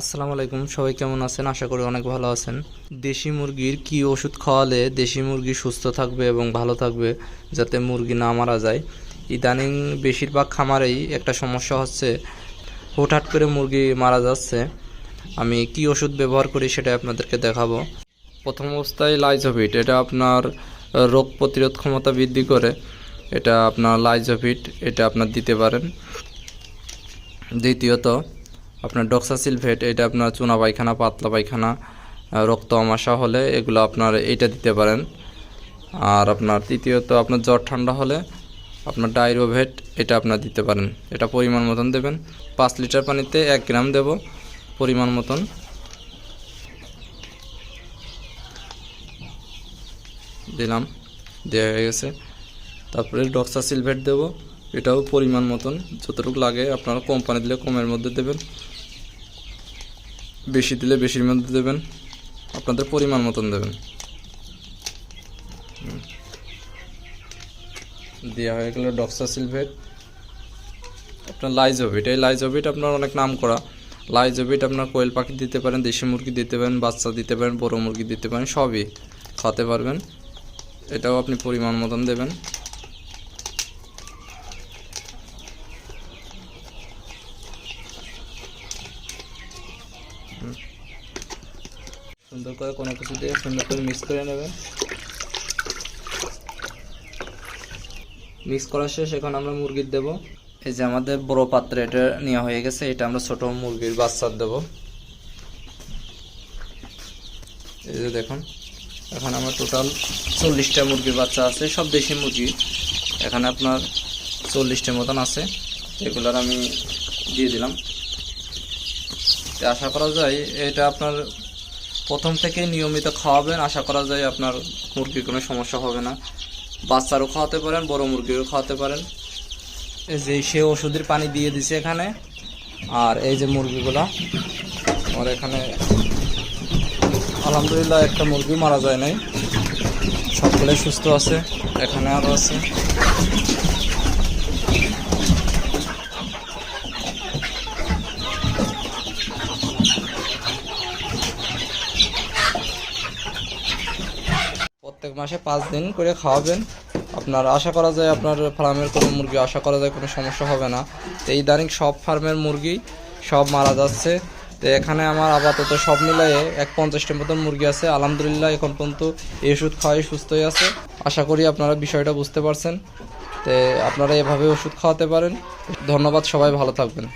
আসসালামু আলাইকুম, সবাই কেমন আছেন? আশা করি অনেক ভালো আছেন। দেশি মুরগির কি ওষুধ খাওয়ালে দেশি মুরগি সুস্থ থাকবে এবং ভালো থাকবে যাতে মুরগি না মারা যায়? ইদানিং বেশিরভাগ খামারেই একটা সমস্যা হচ্ছে, হুটহাট করে মুরগি মারা যাচ্ছে। আমি কি ওষুধ ব্যবহার করি সেটা আপনাদেরকে দেখাবো। প্রথম অবস্থায় লাইজোভিট এটা আপনার রোগ প্রতিরোধ ক্ষমতা বৃদ্ধি করে। এটা আপনার লাইজোভিট এটা আপনার দিতে পারেন। দ্বিতীয়ত আপনার ডক্সাসিলভেট এটা আপনার চুনা পায়খানা, পাতলা পায়খানা রক্ত আমাশা হলে এগুলো আপনার এইটা দিতে পারেন। আর আপনার তৃতীয়ত আপনার জ্বর ঠান্ডা হলে আপনার ডাইরোভেট, এটা আপনার দিতে পারেন। এটা পরিমাণ মতন দেবেন। পাঁচ লিটার পানিতে এক গ্রাম দেব পরিমাণ মতন। দিলাম দেওয়া হয়ে গেছে। তারপরে ডক্সাসিলভেট দেব। এটাও পরিমাণ মতন, যতটুকু লাগে আপনারা কম পানি দিলে কমের মধ্যে দেবেন। বেশি দিলে বেশির মধ্যে দেবেন। আপনাদের পরিমাণ মতন দেবেন। দেওয়া হয়ে গেল ডক্সাসিলভেট আপনার লাইজোভিট। এই লাইজোভিট আপনার অনেক নাম করা। লাইজোভিট আপনার কোয়েল পাখি দিতে পারেন, দেশি মুরগি দিতে পারেন, বাচ্চা দিতে পারেন, বড় মুরগি দিতে পারেন, সবই খাওয়াতে পারবেন। এটাও আপনি পরিমাণ মতন দেবেন। সুন্দর করে কোনো কিছু দিয়ে সুন্দর করে মিক্স করে নেবেন। মিক্স করা শেষ, এখন আমরা মুরগির দেব। এই যে আমাদের বড় পাত্রে এটা নেওয়া হয়ে গেছে, এটা আমরা ছোট মুরগির বাচ্চার দেব। এই যে দেখুন, এখন আমার টোটাল চল্লিশটা মুরগির বাচ্চা আছে, সব দেশি মুরগি। এখানে আপনার চল্লিশটার মতন আছে, এগুলার আমি দিয়ে দিলাম। আশা করা যায় এটা আপনার প্রথম থেকে নিয়মিত খাওয়াবেন। আশা করা যায় আপনার মুরগির কোনো সমস্যা হবে না। বাচ্চারও খাওয়াতে পারেন, বড় মুরগিরও খাওয়াতে পারেন। এই যে সে ওষুধের পানি দিয়ে দিছে এখানে। আর এই যে মুরগিগুলা, আমার এখানে আলহামদুলিল্লাহ একটা মুরগি মারা যায় নাই। সবগুলোই সুস্থ আছে, এখানে আরও আছে। প্রত্যেক মাসে পাঁচ দিন করে খাওয়াবেন। আপনার আশা করা যায় আপনার ফার্মের কোনো মুরগি, আশা করা যায় কোনো সমস্যা হবে না। তো এই দানিক সব ফার্মের মুরগি সব মারা যাচ্ছে। তো এখানে আমার আপাতত সব মিলিয়ে এক পঞ্চাশটির মতন মুরগি আছে। আলহামদুলিল্লাহ, এখন পর্যন্ত এই ওষুধ খাওয়াই সুস্থই আছে। আশা করি আপনারা বিষয়টা বুঝতে পারছেন। তো আপনারা এভাবে ওষুধ খাওয়াতে পারেন। ধন্যবাদ, সবাই ভালো থাকবেন।